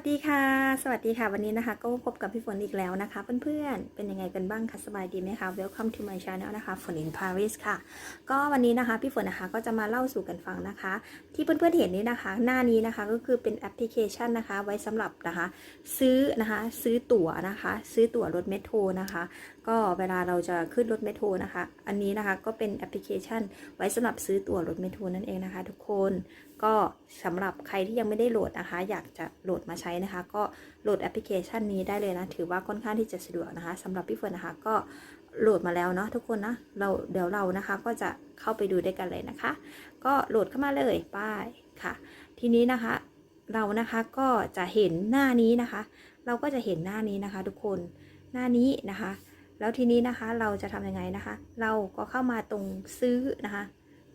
สวัสดีค่ะ สวัสดีค่ะ วันนี้นะคะ ก็พบกับพี่ฝนอีกแล้วนะคะ เพื่อนๆ เป็นยังไงกันบ้างคะ สบายดีไหมคะ Welcome to my channel นะคะ ฝน in Paris ค่ะ ก็วันนี้นะคะ พี่ฝนนะคะ ก็จะมาเล่าสู่กันฟังนะคะ ที่เพื่อนๆ เห็นนี้นะคะ หน้านี้นะคะ ก็คือเป็นแอปพลิเคชันนะคะ ไว้สำหรับนะคะ ซื้อนะคะ ซื้อตั๋วนะคะ ซื้อตั๋วรถเมโทรนะคะ ก็เวลาเราจะขึ้นรถเมโทรนะคะ อันนี้นะคะ ก็เป็นแอปพลิเคชัน ไว้สำหรับซื้อตั๋วรถเมโทรนั่นเองนะคะ ทุกคน ก็สำหรับใครที่ยังไม่ได้โหลดนะคะ อยากจะโหลดมาใช้นะคะ ก็โหลดแอปพลิเคชันนี้ได้เลยนะ ถือว่าค่อนข้างที่จะสะดวกนะคะสำหรับพี่เฟิร์นนะคะก็โหลดมาแล้วเนาะทุกคนนะเราเดี๋ยวเรานะคะก็จะเข้าไปดูด้วยกันเลยนะคะ ก็โหลดเข้ามาเลยป้ายค่ะ ทีนี้นะคะเรานะคะก็จะเห็นหน้านี้นะคะ เราก็จะเห็นหน้านี้นะคะ ทุกคนหน้านี้นะคะ แล้วทีนี้นะคะเราจะทำยังไงนะคะ เราก็เข้ามาตรงซื้อนะคะ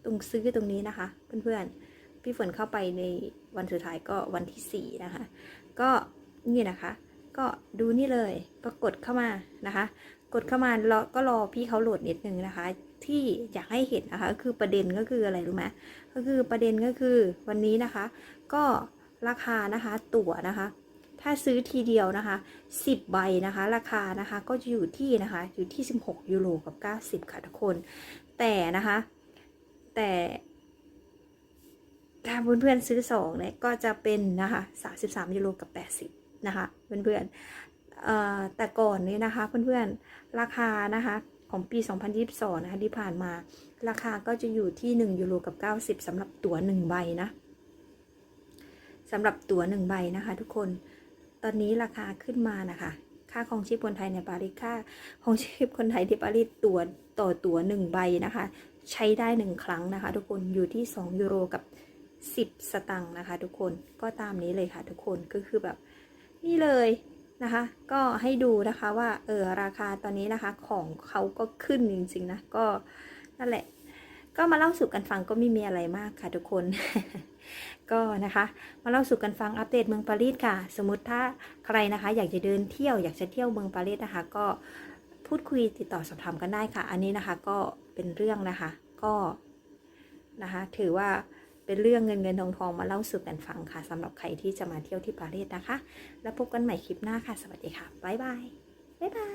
ตรงซื้อตรงนี้นะคะ เพื่อนๆ พี่ฝนเข้าไปในวันสุดท้ายก็วันที่ 4 นะคะ ก็นี่นะคะ ก็ดูนี่เลยก็กดเข้ามานะคะ กดเข้ามารอก็รอพี่เขาโหลดนิดนึงนะคะ ที่อยากให้เห็นนะคะก็คือประเด็นก็คืออะไรรู้ไหมก็คือประเด็นก็คือวันนี้นะคะ ก็ราคานะคะตั๋วนะคะถ้าซื้อทีเดียวนะคะ 10 ใบนะคะ ราคานะคะก็จะอยู่ที่นะคะ อยู่ที่ 16 ยูโรกับ 90 ค่ะทุกคน แต่นะคะ แต่ ถ้าเพื่อนๆซื้อสองเนี่ยก็จะเป็นนะคะ33ยูโรกับ 80 นะคะเพื่อนๆเอ่อแต่ก่อนนี้นะคะเพื่อนๆราคานะคะของปี 2022 นะคะที่ผ่านมา ราคาก็จะอยู่ที่ 1 ยูโรกับ 90สำหรับตั๋ว1ใบนะสำหรับตั๋ว1ใบนะคะ ทุกคนตอนนี้ราคาขึ้นมานะคะ ค่าของชีพคนไทยในปารีสค่าของชีพคนไทยที่ปารีสตั๋วต่อตั๋ว1ใบนะคะ ใช้ได้หนึ่งครั้งนะคะ ทุกคนอยู่ที่ 2 ยูโรกับ 10 สตังค์นะคะ ทุกคนก็ตามนี้เลยค่ะ ทุกคนก็คือแบบนี่เลยนะคะ ก็ให้ดูนะคะว่าเออราคาตอนนี้นะคะของเขาก็ขึ้นจริงๆนะก็นั่นแหละ ก็มาเล่าสู่กันฟังก็ไม่มีอะไรมากค่ะทุกคน ก็นะคะ มาเล่าสู่กันฟังอัปเดตเมืองปารีสค่ะ สมมติถ้าใครนะคะ อยากจะเดินเที่ยวอยากจะเที่ยวเมืองปารีสนะคะ ก็พูดคุยติดต่อสอบถามกันได้ค่ะ อันนี้นะคะก็เป็นเรื่องนะคะ ก็นะคะ ถือว่า เป็นเรื่องเงินเงินทองทองมาเล่าสู่กันฟังค่ะสำหรับใครที่จะมาเที่ยวที่ปารีสนะคะ แล้วพบกันใหม่คลิปหน้าค่ะ สวัสดีค่ะบ๊ายบายบ๊ายบาย